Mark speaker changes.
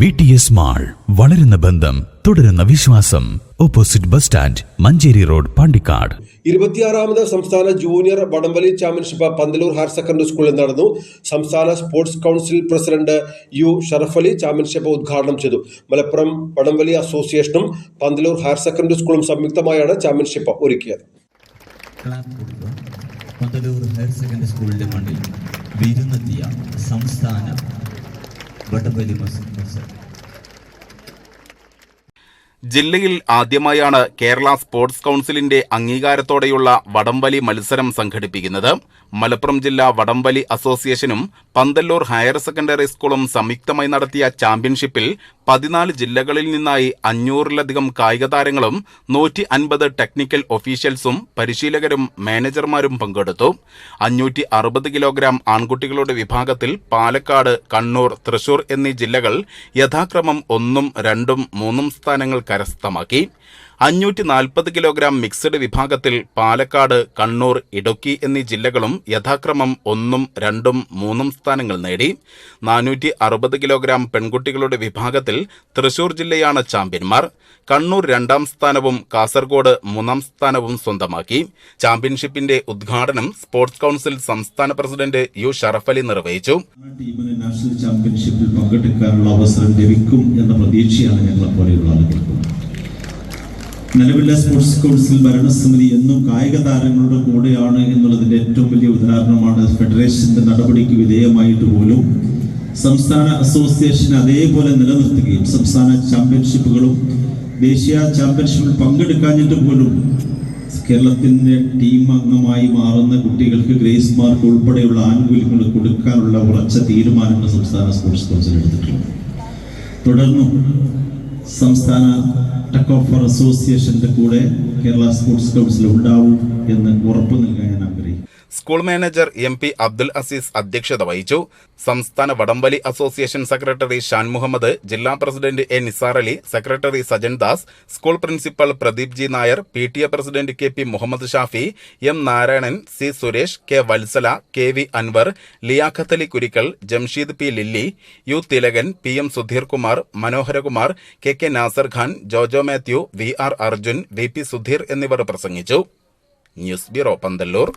Speaker 1: V T S mall വളരുന്ന ബന്ധം തുടരുന്ന വിശ്വാസം. Opposite bus stand Manjeri road Pandikkad.
Speaker 2: ഇരുപത്തിയാറാമത് സംസ്ഥാന ജൂനിയർ വടംവലി ചാമ്പ്യൻഷിപ്പ് പന്തലൂർ ഹയർ സെക്കൻഡറി സ്കൂളിൽ നടന്നു. സംസ്ഥാന sports council president U Sharaf Ali championship ഉദ്ഘാടനം ചെയ്തു. മലപ്പുറം വടംവലി അസോസിയേഷനും പന്തലൂർ ഹയർ സെക്കൻഡറി സ്കൂളും സംയുക്തമായാണ് ചാമ്പ്യൻഷിപ്പ് ഒരുക്കിയത്.
Speaker 3: പന്തലൂർ ഹയർ സെക്കൻഡറി സ്കൂളിന്റെ മണ്ണിൽ വിരുന്നെത്തിയ സംസ്ഥാന വടംവലി മത്സരം
Speaker 4: ജില്ലയിൽ ആദ്യമായാണ് കേരള സ്പോർട്സ് കൗൺസിലിന്റെ അംഗീകാരത്തോടെയുള്ള വടംവലി മത്സരം സംഘടിപ്പിക്കുന്നത്. മലപ്പുറം ജില്ലാ വടംവലി അസോസിയേഷനും പന്തല്ലൂർ ഹയർ സെക്കൻഡറി സ്കൂളും സംയുക്തമായി നടത്തിയ ചാമ്പ്യൻഷിപ്പിൽ പതിനാല് ജില്ലകളിൽ നിന്നായി അഞ്ഞൂറിലധികം കായിക താരങ്ങളും നൂറ്റി അൻപത് ടെക്നിക്കൽ ഒഫീഷ്യൽസും പരിശീലകരും മാനേജർമാരും പങ്കെടുത്തു. അഞ്ഞൂറ്റി അറുപത് കിലോഗ്രാം ആൺകുട്ടികളുടെ വിഭാഗത്തിൽ പാലക്കാട് കണ്ണൂർ തൃശൂർ എന്നീ ജില്ലകൾ യഥാക്രമം ഒന്നും രണ്ടും മൂന്നും സ്ഥാനങ്ങൾ കരസ്ഥമാക്കി. അഞ്ഞൂറ്റി നാൽപ്പത് കിലോഗ്രാം മിക്സഡ് വിഭാഗത്തിൽ പാലക്കാട് കണ്ണൂർ ഇടുക്കി എന്നീ ജില്ലകളും യഥാക്രമം ഒന്നും രണ്ടും മൂന്നും സ്ഥാനങ്ങൾ നേടി. നാനൂറ്റി അറുപത് കിലോഗ്രാം പെൺകുട്ടികളുടെ വിഭാഗത്തിൽ തൃശൂർ ജില്ലയാണ് ചാമ്പ്യന്മാർ. കണ്ണൂർ രണ്ടാം സ്ഥാനവും കാസർഗോഡ് മൂന്നാം സ്ഥാനവും സ്വന്തമാക്കി. ചാമ്പ്യൻഷിപ്പിന്റെ ഉദ്ഘാടനം സ്പോർട്സ് കൗൺസിൽ സംസ്ഥാന പ്രസിഡന്റ് യു ഷറഫലി നിർവഹിച്ചു.
Speaker 5: നാഷണൽ ചാമ്പ്യൻഷിപ്പിൽ പങ്കെടുക്കാനുള്ള അവസരം ലഭിക്കും എന്ന പ്രതീക്ഷയാണ് ഞങ്ങളെ പോലെയുള്ള ആളുകൾക്ക്. നിലവിലെ സ്പോർട്സ് കൗൺസിൽ ഭരണസമിതി എന്നും കായിക താരങ്ങളുടെ കൂടെയാണ് എന്നുള്ളതിന്റെ ഏറ്റവും വലിയ ഉദാഹരണമാണ് ഫെഡറേഷന്റെ നടപടിക്ക് വിധേയമായിട്ട് പോലും സംസ്ഥാന അസോസിയേഷൻ അതേപോലെ നിലനിർത്തുകയും സംസ്ഥാന ചാമ്പ്യൻഷിപ്പുകളും ദേശീയ ചാമ്പ്യൻഷിപ്പിൽ പങ്കെടുക്കാഞ്ഞിട്ട് പോലും കേരളത്തിന്റെ ടീം അംഗമായി മാറുന്ന കുട്ടികൾക്ക് ഗ്രേസ് മാർക്ക് ഉൾപ്പെടെയുള്ള ആനുകൂല്യങ്ങൾ കൊടുക്കാനുള്ള ഉറച്ച തീരുമാനങ്ങൾ സംസ്ഥാന സ്പോർട്സ് കൗൺസിൽ എടുത്തിട്ടുണ്ട്. തുടർന്നും സംസ്ഥാന ടക്കോഫർ അസോസിയേഷന്റെ കൂടെ കേരള സ്പോർട്സ് കൗൺസിൽ ഉണ്ടാവും എന്ന് ഉറപ്പു നൽകാൻ
Speaker 4: school manager M P Abdul Azeez അധ്യക്ഷത വഹിച്ചു. സംസ്ഥാന വടംവലി അസോസിയേഷൻ സെക്രട്ടറി ഷാൻ മുഹമ്മദ് ജില്ലാ president A Nisar Ali secretary Sajan Das school principal Pradeep G Nair P T A president K P Muhammad Shafi M Narayanan C Suresh K Vatsala K V Anwar Liyaqat Ali Kurikkal Jamsheed P Lilly U Thilakan P M Sudheer Kumar Manoharakumar K K Nasar Khan Jojo Mathew V R Arjun V P Sudheer എന്നിവർ പ്രസംഗിച്ചു. News bureau Panthallur.